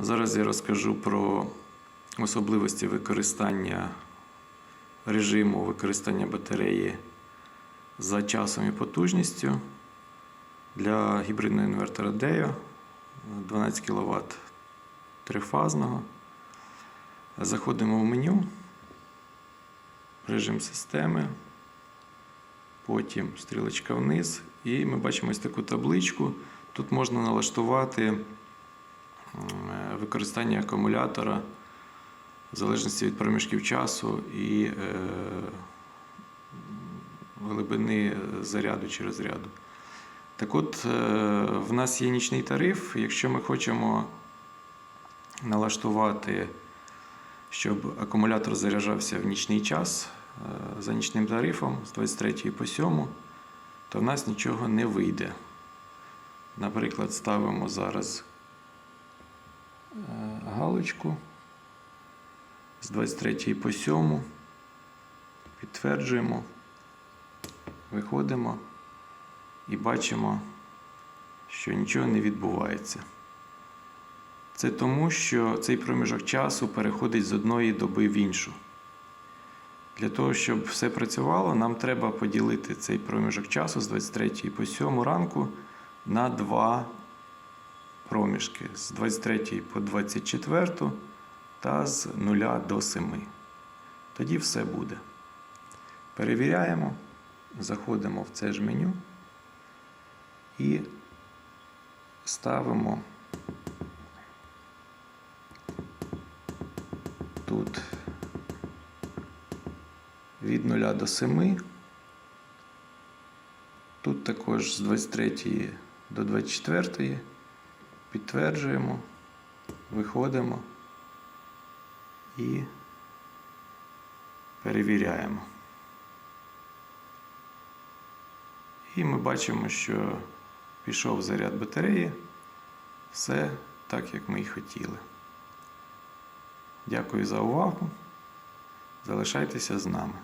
Зараз я розкажу про особливості використання режиму використання батареї за часом і потужністю для гібридного інвертора DEO 12 кВт трифазного. Заходимо в меню, режим системи, потім стрілочка вниз, і ми бачимо ось таку табличку. Тут можна налаштувати використання акумулятора в залежності від проміжків часу і е, глибини заряду чи розряду. Так от, е, в нас є нічний тариф. Якщо ми хочемо налаштувати, щоб акумулятор заряджався в нічний час е, за нічним тарифом з 23 по 7, то в нас нічого не вийде. Наприклад, ставимо зараз галочку з 23 по 7, підтверджуємо, виходимо і бачимо, що нічого не відбувається. Це тому, що цей проміжок часу переходить з одної доби в іншу. Для того, щоб все працювало, нам треба поділити цей проміжок часу з 23 по 7 ранку на два проміжки з 23 по 24 та з 0 до 7. Тоді все буде. Перевіряємо, заходимо в це ж меню і ставимо тут від 0 до 7. Тут також з 23 до 24 підтверджуємо, виходимо і перевіряємо. І ми бачимо, що пішов заряд батареї. Все так, як ми і хотіли. Дякую за увагу. Залишайтеся з нами.